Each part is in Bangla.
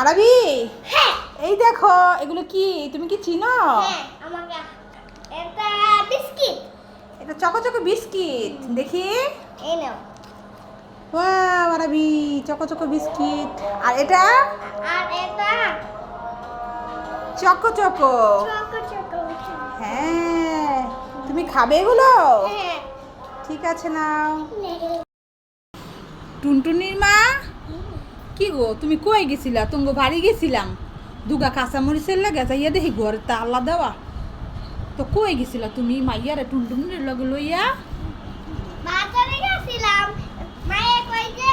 আরবি? হ্যাঁ। এই দেখো এগুলো কি? তুমি কি চিনো? হ্যাঁ আমাকে এটা বিস্কিট। এটা চকো চকো বিস্কিট দেখি। এই নাও। ওয়াও আরবি চকো চকো বিস্কিট। আর এটা? আর এটা? Choco choco. চকো চকো হ্যাঁ তুমি খাবে এগুলো? হ্যাঁ। ঠিক আছে নাও। টুনটুনির মা? কি গো তুমি কই গেছিলা? তুঙ্গ বাড়ি গেছিলাম। দুগা কাঁচামরিচের লাগে যাইয়া দেখি ঘরে তালা দেওয়া তো কই গেছিলা তুমি? মাইয়ারে টুনটুনির লগে লইয়া? বাজারে গেছিলাম। মায়ে কই যে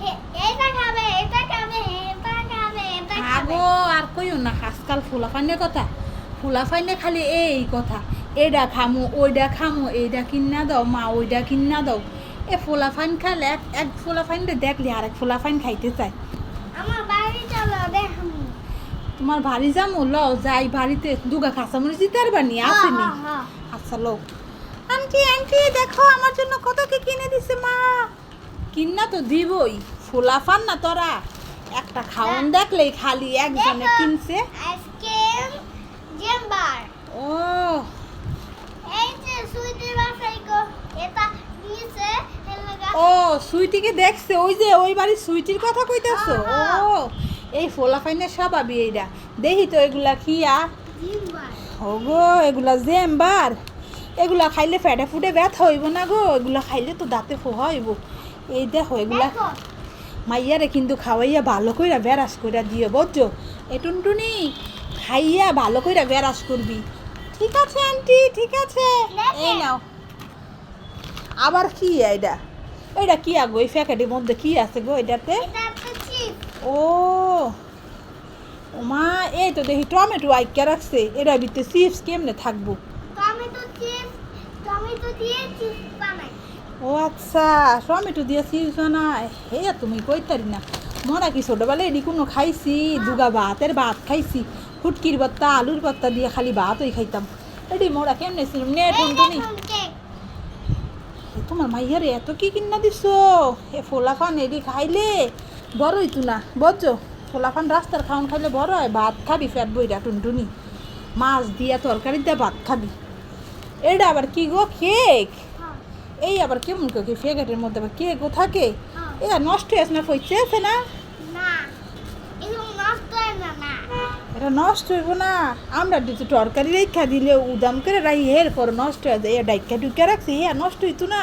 হে- এটা খাবে এটা খাবে এটা খাবে এটা খাবে। আগো আর কইও না আজকাল ফুলা কথা। ফুলা ফাইনে খালি এই কথা এইটা খামো ওইটা খামো এইটা কিনা দাও মা ওইটা কিনা দাও। এ ফুলা ফাইন খাইলে এক এক ফুলা ফাইনটা দেখলি আর এক ফুলা ফাইন খাইতে চায় আমার বাড়ি চলো তোমার বাড়ি যামো? ল যাই বাড়িতে। দুগা কাঁচামরিচ দিতে পারবা নি? আসেনি আচ্ছা লো আন্টি আন্টি দেখো আমার জন্য কত কি কিনে দিছে মা। কিনা তো দিবই। ফুলা ফান না তোরা? একটা খাওন দেখলেই খালি একজনে কিনছে। আইসক্রিম জেম্বার ও এই যে সুইটি বাসাই গো এটা নিচে এলাকা ও সুইটিকে দেখছে? ওই যে ওই বাড়ির সুইটির কথা কইতেছো? ও এই ফোলা ফাইনের স্বভাবই এইটা দেখি তো এগুলা খিয়া জেম্বার ওগো এগুলা জেম্বার এগুলা খাইলে ফেটে ফুটে ব্যথা হইব না গো। এগুলা খাইলে তো দাঁতে ফোহা হইব। এই দেখো এগুলা মাইয়ারে কিন্তু খাওয়াইয়া ভালো কইরা বেরাস কইরা দিও বুঝছ? এ টুনটুনি খাইয়া ভালো কইরা বেরাস করবি। ঠিক আছে আন্টি ঠিক আছে। এই নাও। আবার কি এটা এটা কি আগো? এই প্যাকেটের মধ্যে কি আছে গো এটাতে? এটা ও। মা এই তো দেখি টমেটো আইকা রাখছে। এটা ভিতরে চিপস কেমনে থাকব? ও আচ্ছা টমেটো দিয়ে চিপস বানায়। হে তুমি কইতারি না। মরা কি ছোটবেলায় এডি কোনো খাইছি? দুগা ভাতের ভাত খাইছি। ফুটকির ভর্তা আলুর ভর্তা দিয়ে খালি ভাতই খাইতাম। এডি মোরা কেমনে ছিলাম? নে এই টুনটুনি দেখুন কেক এ তোমার মাইয়ারে এত কি কিনা দিছো? এ ফোলাফান এডি খাইলে বড় হইতো না। বুঝছ? ফোলাফান রাস্তার খাওয়ান খাইলে বড় হয় ভাত খাবি ফ্যাট বইটা টুনটুনি। মাছ দিয়া তরকারি দিয়ে ভাত খাবি। এটা আবার কি গো কেক? হ্যাঁ। এই আবার কেমন কেউ কি ফেগাটের মধ্যে আবার কেকও থাকে? হ্যাঁ। এটা নষ্ট হয়েছে না ফইছে আছে না। এটা নষ্ট হইব না। আমরা যদি তরকারি রেখা দিলে উদাম করে রাই এর পর নষ্ট হয়ে যায়। ডাইকা ডুকা রাখছি হ্যাঁ নষ্ট হইতো না।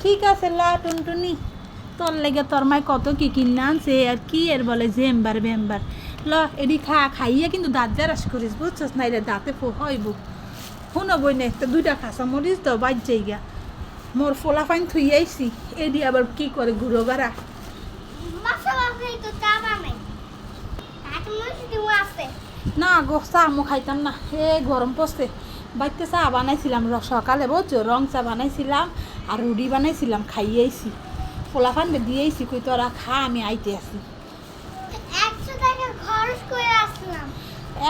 ঠিক আছে, লা টুনটুনি। তোর লেগে তোর মায় কত কি কিনে আনছে, আর কি এর বলে জেম্বার বেম্বার। ল, এডি খা, খাইয়ে কিন্তু দাঁত বেরাস করিস, বুঝছস? না এটা দাঁতে ফো হইব। শুনো বই নে তো দুইটা খাসা মরিস তো বাজ যাইগা। মোর ফোলা ফাইন থুই আইছি। এডি আবার কি করে ঘুরো বেড়া বাসা বাসাই তো চা বানাই তাকে মনে দিব আছে না গো, চা মো খাইতাম না। এ গরম পড়ছে বাড়িতে চা বানাইছিলাম সকালে বুঝছ রং চা বানাইছিলাম আর রুটি বানাইছিলাম খাইয়েছি ফোলা ফান্ডে দিয়েছি কই তোরা খা, আমি আইতে আসি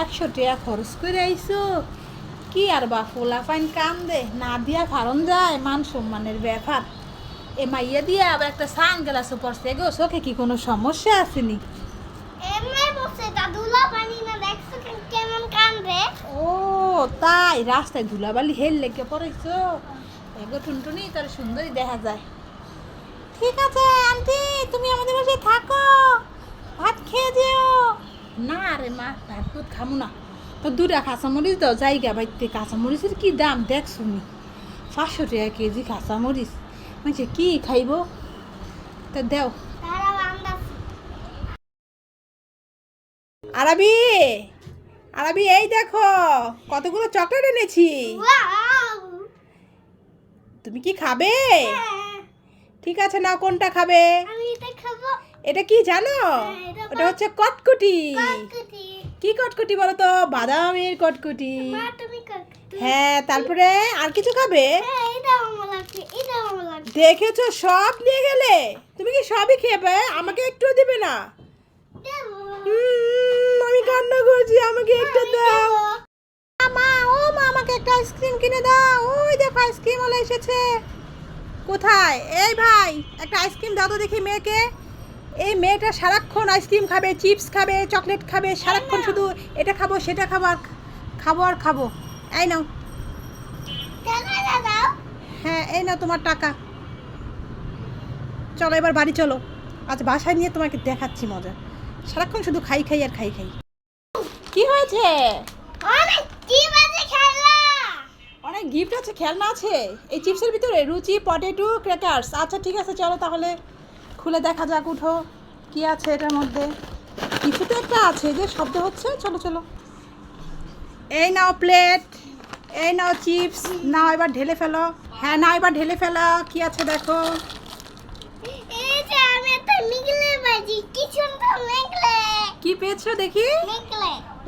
একশো টাকা খরচ করে আইসো কি আর বা ফোলা ফাইন কাম দে। না দিয়া ফারন যায়, মান সম্মানের ব্যাপার এ, মাইয়া দিয়া আবার একটা সান গ্লাসও পড়ছে গো। চোখে কি কোনো সমস্যা আসেনি এমনি বসে দাদুলা পানি না দেখছ কে- কেমন কান্দে ও, তাই, রাস্তায় ধুলাবালি হেল লেগে পড়েছো। এগো টুনটুনি তার সুন্দরই দেখা যায়। ঠিক আছে, আন্টি, তুমি আমাদের বাসায় থাকো। ভাত খেয়ে যেও। না রে মা, ভাত দুধ খামু না। তো দুটা কাঁচামরিচ দাও, জায়গা বাইতে। কাঁচামরিচের কি দাম দেখ শুনি পাঁচশো টাকা কেজি কাঁচামরিচ। মানে কি খাইব? তা দেও তারা আন্দাজ আরবি আরবি এই দেখো কতগুলো চকলেট এনেছি। তুমি কি খাবে? হ্যাঁ, ঠিক আছে না কোনটা খাবে? এটা কি জানো? হ্যাঁ, এটা ওটা হচ্ছে কটকুটি। কি কটকুটি বলো তো? বাদামের কটকুটি। হ্যাঁ তারপরে আর কিছু খাবে? হ্যাঁ দেখেছ সব নিয়ে গেলে? তুমি কি সবই খেবে আমাকে একটু দিবে না? দেবো উম, আমি কান্না করছি আমাকে একটা দাও। মা ও মা আমাকে একটা আইসক্রিম কিনে দাও। ওই দেখো আইসক্রিম ওলা এসেছে। কোথায়? এই ভাই একটা আইসক্রিম দাও তো দেখি মেয়েকে। এই মেয়েটা সারাক্ষণ আইসক্রিম খাবে চিপস খাবে চকলেট খাবে সারাক্ষণ শুধু এটা খাব সেটা খাব আর খাব আর খাব। এই নাও। হ্যাঁ এই নাও তোমার টাকা। চলো এবার বাড়ি চলো। আজ বাসায় নিয়ে তোমাকে দেখাচ্ছি মজা। সারাক্ষণ শুধু খাই খাই আর খাই খাই। কি হয়েছে? অনেক কি বাজে খেলা অনেক গিফট আছে খেলনা আছে। এই চিপসের ভিতরে রুচি পটেটো ক্র্যাকার্স আচ্ছা ঠিক আছে চলো তাহলে খুলে দেখা যাক উঠো। কি আছে এটার মধ্যে? কিছু তো একটা আছে যে শব্দ হচ্ছে। চলো চলো। এই নাও প্লেট এই নাও চিপস নাও এবার ঢেলে ফেলো। হ্যাঁ না এবার ঢেলে ফেলো। কি আছে দেখো। কি পেয়েছ দেখি?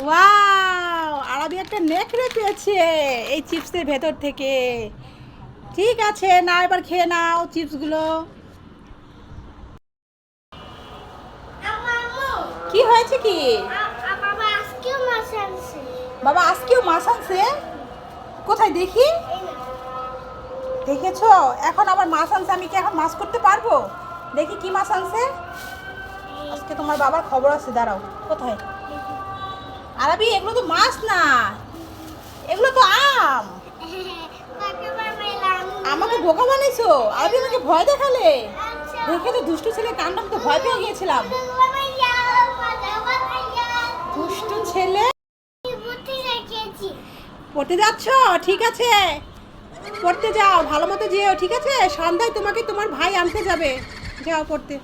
ওয়াও আরবি একটা নেকড়ে পেয়েছে এই চিপসের ভেতর থেকে। ঠিক আছে, না, এবার খেয়ে নাও চিপসগুলো। কি হয়েছে কি? বাবা, আজকেও মাছ আনছে? কোথায়, দেখি? দেখেছ? এখন আবার মাছ আনছে, আমি কি এখন মাছ করতে পারব? দেখি কি মাছ আনছে? আজকে তোমার বাবার খবর আছে, দাঁড়াও, কোথায়? আরবি, এগুলো তো মাছ না। এগুলো তো আম। আমাকে বোকা বানাইছো আরবি আমাকে ভয় দেখালে? দেখে তো দুষ্টু ছেলে আমি তো ভয় পেয়ে গিয়েছিলাম। দুষ্টু ছেলে? পড়তে যাচ্ছ? ঠিক আছে। পড়তে যাও, ভালো মতো যেও, ঠিক আছে? সন্ধ্যায় তোমাকে তোমার ভাই আনতে যাবে। যাও পড়তে।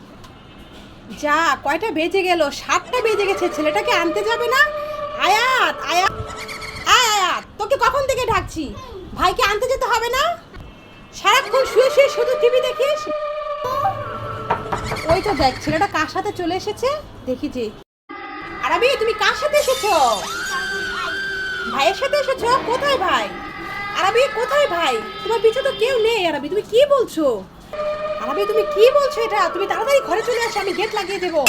যা, কয়টা বেজে গেল? সাতটা বেজে গেছে। ছেলেটাকে আনতে যাবে না? আয়াত আয়াত, আয় আয়াত, তোকে কখন থেকে ডাকছি? ভাইকে আনতে যেতে হবে না? সারাক্ষণ শুয়ে শুয়ে শুধু টিভি দেখিস? ওই তো দেখ, ছেলেটা কার সাথে চলে এসেছে? দেখি যে। আরাবি, তুমি কার সাথে এসেছ? ভাইয়ের সাথে এসেছ? কোথায় ভাই? আরাবি, কোথায় ভাই? তোমার পিছু তো কেউ নেই, আরাবি, তুমি কি বলছো? আরাবি, তুমি কি বলছো এটা? তুমি তাড়াতাড়ি ঘরে চলে আসো, আমি গেট লাগিয়ে দেবো।